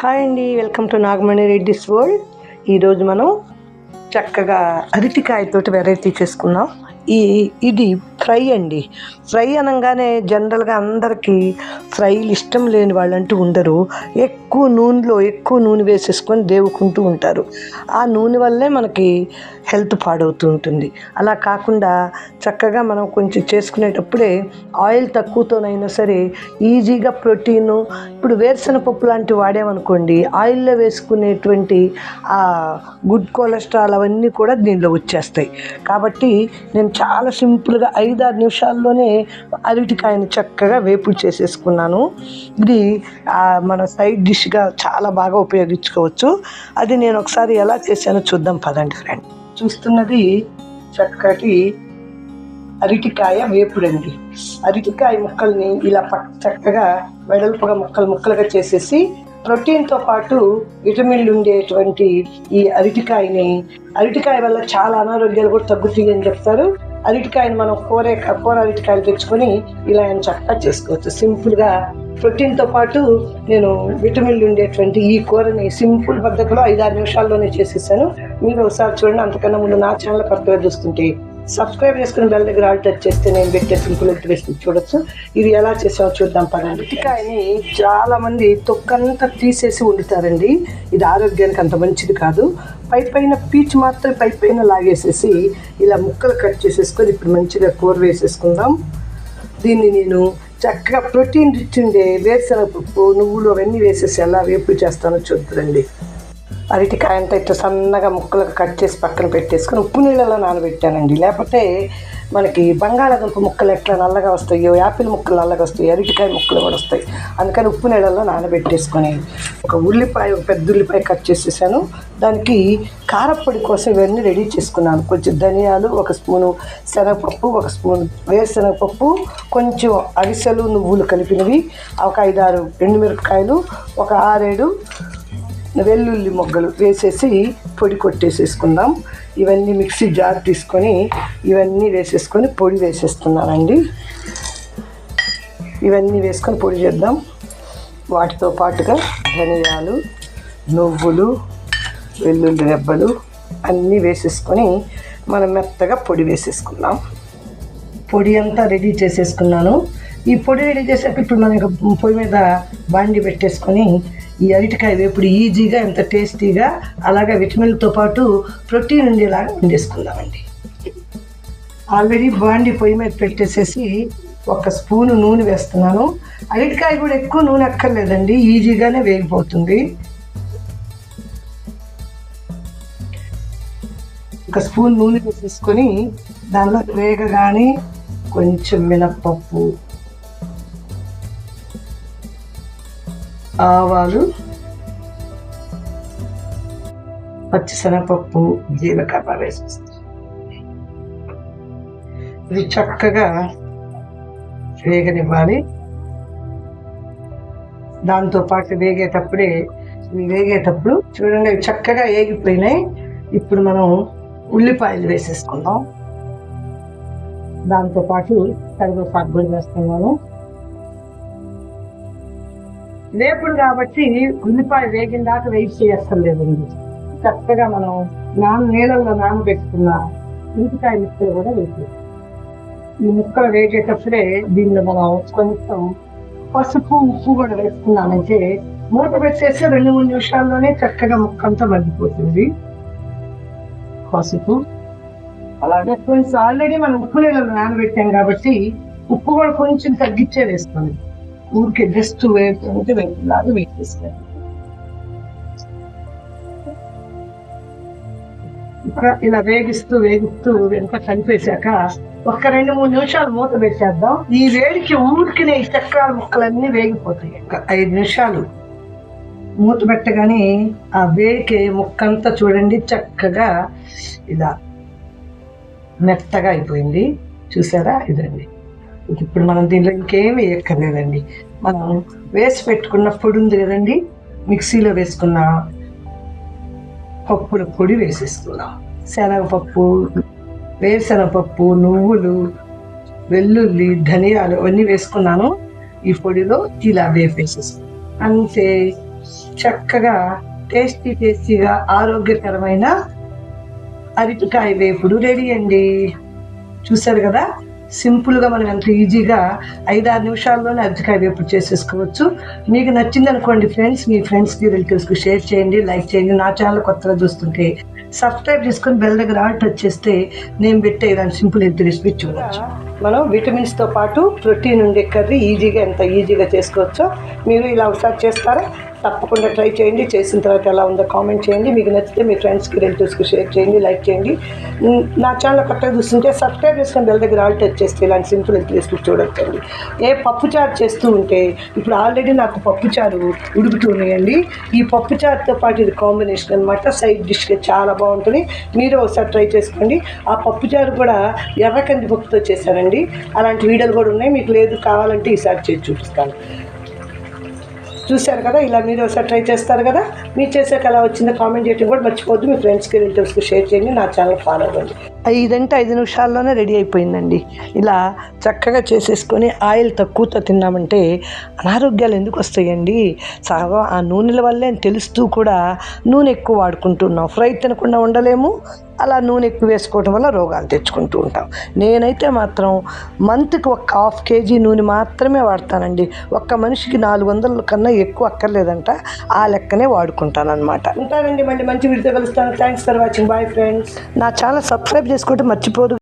Hi అండి welcome to Nagamani Reddy's world. ఈరోజు మనం చక్కగా అరటికాయతోటి వెరైటీ చేసుకుందాం. ఈ ఇది ఫ్రై అండి. ఫ్రై అనగానే జనరల్గా అందరికీ ఫ్రైలు ఇష్టం లేని వాళ్ళంటూ ఉండరు. ఎక్కువ నూనెలో ఎక్కువ నూనె వేసేసుకొని దేవుకుంటూ ఉంటారు. ఆ నూనె వల్లే మనకి హెల్త్ పాడవుతూ ఉంటుంది. అలా కాకుండా చక్కగా మనం కొంచెం చేసుకునేటప్పుడే ఆయిల్ తక్కువతోనైనా సరే ఈజీగా ప్రోటీను ఇప్పుడు వేరుశనగ పప్పు లాంటివి వాడామనుకోండి ఆయిల్లో వేసుకునేటువంటి ఆ గుడ్ కొలెస్ట్రాల్ అవన్నీ కూడా దీనిలో వచ్చేస్తాయి. కాబట్టి నేను చాలా సింపుల్గా ఐదారు నిమిషాల్లోనే అరటికాయని చక్కగా వేపుడు చేసేసుకున్నాను. ఇది మన సైడ్ డిష్గా చాలా బాగా ఉపయోగించుకోవచ్చు. అది నేను ఒకసారి ఎలా చేశానో చూద్దాం పదండి ఫ్రెండ్ చూస్తున్నది చక్కటి అరటికాయ వేపుడండి. అరటికాయ ముక్కల్ని ఇలా పక్ చక్కగా వెడల్పుగా ముక్కలు ముక్కలుగా చేసేసి ప్రోటీన్తో పాటు విటమిన్లు ఉండేటువంటి ఈ అరటికాయని అరటికాయ వల్ల చాలా అనారోగ్యాలు కూడా తగ్గుతాయి అని చెప్తారు. అరటికాయని మనం కూర కూర అరటికాయలు తెచ్చుకొని ఇలా ఆయన చక్కగా చేసుకోవచ్చు. సింపుల్గా ప్రోటీన్తో పాటు నేను విటమిన్లు ఉండేటువంటి ఈ కూరని సింపుల్ పద్ధతిలో ఐదారు నిమిషాల్లోనే చేసేసాను. మీరు ఒకసారి చూడండి అంతకన్నా ముందు నా ఛానల్ కొత్తగా చూస్తుంటే సబ్స్క్రైబ్ చేసుకుని బెల్ దగ్గర ఆల్ టచ్ చేస్తే నేను పెట్టే సింపుల్ రెసిపీ చూడొచ్చు. ఇది ఎలా చేసామో చూద్దాం పదండి అరటికాయని చాలా మంది తొక్కంతా తీసేసి వండుతారండి. ఇది ఆరోగ్యానికి అంత మంచిది కాదు. పై పైన పీచు మాత్రం పై పైన లాగేసేసి ఇలా ముక్కలు కట్ చేసేసుకొని ఇప్పుడు మంచిగా కూర వేసేసుకుందాం. దీన్ని నేను చక్కగా ప్రోటీన్ రిచ్ ఉండే వేరుశనగపప్పు నువ్వులు అవన్నీ వేసేసి ఎలా వేపు చేస్తానో చూద్దండి అరటికాయ అంతా ఇట్లా సన్నగా ముక్కలుగా కట్ చేసి పక్కన పెట్టేసుకొని ఉప్పు నీళ్ళలో నానబెట్టానండి. లేకపోతే మనకి బంగాళాదుంప ముక్కలు ఎట్లా నల్లగా వస్తాయో యాపిల్ ముక్కలు నల్లగా వస్తాయి అరటికాయ ముక్కలు కూడా వస్తాయి. అందుకని ఉప్పు నీళ్ళలో నానబెట్టేసుకొని ఒక ఉల్లిపాయ ఒక పెద్ద ఉల్లిపాయ కట్ చేసేసాను. దానికి కారప్పొడి కోసం ఇవన్నీ రెడీ చేసుకున్నాను. కొంచెం ధనియాలు ఒక స్పూను శనగపప్పు ఒక స్పూన్ వేరుశనగపప్పు కొంచెం అరిసెలు నువ్వులు కలిపినవి ఒక ఐదారు ఎండుమిరపకాయలు ఒక ఆరేడు వెల్లుల్లి మొగ్గలు వేసేసి పొడి కొట్టేసేసుకుందాం. ఇవన్నీ మిక్సీ జార్ తీసుకొని ఇవన్నీ వేసేసుకొని పొడి వేసేస్తున్నానండి. ఇవన్నీ వేసుకొని పొడి చేద్దాం. వాటితో పాటుగా ధనియాలు నువ్వులు వెల్లుల్లి రెబ్బలు అన్నీ వేసేసుకొని మనం మెత్తగా పొడి వేసేసుకుందాం. పొడి అంతా రెడీ చేసేసుకున్నాను. ఈ పొడి రెడీ చేసాక ఇప్పుడు మనం పొయ్యి మీద బాండి పెట్టేసుకొని ఈ అరటికాయ వేపుడు ఈజీగా ఎంత టేస్టీగా అలాగే విటమిన్లతో పాటు ప్రోటీన్ ఉండేలాగా వండేసుకుందామండి. ఆల్రెడీ బాండి పొయ్యి మీద పెట్టేసేసి ఒక స్పూను నూనె వేస్తున్నాను. అరటికాయ కూడా ఎక్కువ నూనె అక్కర్లేదండి ఈజీగానే వేగిపోతుంది. ఒక స్పూన్ నూనె వేసేసుకొని దానిలో వేగగానే కొంచెం మినప్పప్పు ఆవాలు పచ్చిశనగపప్పు జీలకర్ర వేసేస్తాం. ఇది చక్కగా వేగనివ్వాలి. దాంతో పాటు వేగేటప్పుడే ఇవి వేగేటప్పుడు చూడండి అవి చక్కగా వేగిపోయినాయి ఇప్పుడు మనం ఉల్లిపాయలు వేసేసుకుందాం. దాంతోపాటు కరివేపాకు కూడా వేస్తున్నాను. వేపుడు కాబట్టి ఉల్లిపాయ వేగిన దాకా వెయిట్ చేయక్కర్లేదండి చక్కగా మనం నాన నీళ్ళల్లో నానబెట్టుకున్న ఉల్లిపాయ ముక్కలు కూడా వేసి ఈ ముక్కలు వేగేటప్పుడే దీనిలో మనం కొంచెం పసుపు ఉప్పు కూడా వేసుకున్నామంటే మూత పెట్టేస్తే రెండు మూడు నిమిషాల్లోనే చక్కగా ముక్కంతా మగ్గిపోతుంది. పసుపు. అలాగే కొంచెం ఆల్రెడీ మనం ఉప్పు నీళ్ళలో నానబెట్టాం కాబట్టి ఉప్పు కూడా కొంచెం తగ్గించే వేస్తుంది ఊరికే జస్ట్ వేస్తుంటే వేపులాగా వేసేస్తాను ఇలా వేగిస్తూ వేగిస్తూ వెనుక కలిపేశాక ఒక రెండు మూడు నిమిషాలు మూత పెట్టేద్దాం. ఈ వేడికి ఊరికినే ఈ చక్రాల ముక్కలన్నీ వేగిపోతాయి. ఒక ఐదు నిమిషాలు మూత పెట్టగానే ఆ వేడికి ముక్కంతా చూడండి చక్కగా ఇలా మెత్తగా అయిపోయింది. చూసారా? ఇదండి. ఇప్పుడు మనం దీనిలో ఇంకేం వేయక్కర్లేదండి మనం వేసి పెట్టుకున్న పొడి ఉంది కదండి మిక్సీలో వేసుకున్న పప్పుల పొడి వేసేసుకుందాం. శనగపప్పు వేరుశనగపప్పు నువ్వులు వెల్లుల్లి ధనియాలు అవన్నీ వేసుకున్నాను. ఈ పొడిలో ఇలా వేపేసేసుకున్నాను అంతే చక్కగా టేస్టీ టేస్టీగా ఆరోగ్యకరమైన అరటికాయ వేపుడు రెడీ అండి. చూసారు కదా? సింపుల్గా మనం ఎంత ఈజీగా ఐదారు నిమిషాల్లోనే అరటికాయ వేపుడు చేసేసుకోవచ్చు. మీకు నచ్చింది అనుకోండి ఫ్రెండ్స్ మీ ఫ్రెండ్స్కి రిలేటివ్స్కి షేర్ చేయండి లైక్ చేయండి. నా ఛానల్ కొత్తగా చూస్తుంటే సబ్స్క్రైబ్ చేసుకొని బెల్ దగ్గర ఆల్ టచ్ చేస్తే నేను పెట్టే ఇలాంటి సింపుల్ హెల్త్ రెసిపీ చూడవచ్చు మనం విటమిన్స్తో పాటు ప్రోటీన్ ఉండే కర్రీ ఈజీగా ఎంత ఈజీగా చేసుకోవచ్చో మీరు ఇలా ఒకసారి చేస్తారా? తప్పకుండా ట్రై చేయండి. చేసిన తర్వాత ఎలా ఉందో కామెంట్ చేయండి. మీకు నచ్చితే మీ ఫ్రెండ్స్కి రిలేటివ్స్కి షేర్ చేయండి లైక్ చేయండి. నా ఛానల్ కొత్తగా చూస్తుంటే సబ్స్క్రైబ్ చేసుకొని బెల్ దగ్గర ఆల్ టచ్ చేస్తే ఇలాంటి సింపుల్ హెల్త్ రెసిపీ చూడొచ్చండి. ఏ పప్పుచారు చేస్తూ ఉంటే ఇప్పుడు ఆల్రెడీ నాకు పప్పుచారు ఉడుకుతూ ఉన్నాయండి. ఈ పప్పుచారుతో పాటు ఇది కాంబినేషన్ అనమాట సైడ్ డిష్గా చాలా బాగుంటుంది. మీరు ఒకసారి ట్రై చేసుకోండి. ఆ పప్పుచారు కూడా ఎర్రకంది పప్పుతో చేశానండి. అలాంటి వీడియోలు కూడా ఉన్నాయి. మీకు లేదు కావాలంటే ఈసారి చేసి చూపిస్తాను. చూశారు కదా ఇలా మీరు ఒకసారి ట్రై చేస్తారు కదా మీరు చేసాక ఎలా వచ్చిందో కామెంట్ చేయడం కూడా మర్చిపోద్దు మీ ఫ్రెండ్స్కి రిలేటివ్స్కి షేర్ చేయండి నా ఛానల్ ఫాలో అవ్వండి. ఐదంటే ఐదు నిమిషాల్లోనే రెడీ అయిపోయిందండి. ఇలా చక్కగా చేసేసుకొని ఆయిల్ తక్కువతో తిన్నామంటే అనారోగ్యాలు ఎందుకు వస్తాయండి? సగం ఆ నూనెల వల్లే అని తెలుస్తూ కూడా నూనె ఎక్కువ వాడుకుంటున్నాం ఫ్రై తినకుండా ఉండలేము. అలా నూనె ఎక్కువ వేసుకోవడం వల్ల రోగాలు తెచ్చుకుంటూ ఉంటాం. నేనైతే మాత్రం మంత్కి ఒక హాఫ్ కేజీ నూనె మాత్రమే వాడతానండి. ఒక్క మనిషికి నాలుగు వందల కన్నా ఎక్కువ అక్కర్లేదంట. ఆ లెక్కనే వాడుకుంటాను అనమాట ఉంటానండి. మళ్ళీ మంచి వీడియో కలుస్తాను. Thanks for watching bye friends నా ఛానల్ సబ్స్క్రైబ్ చేసుకుంటే మర్చిపోదు.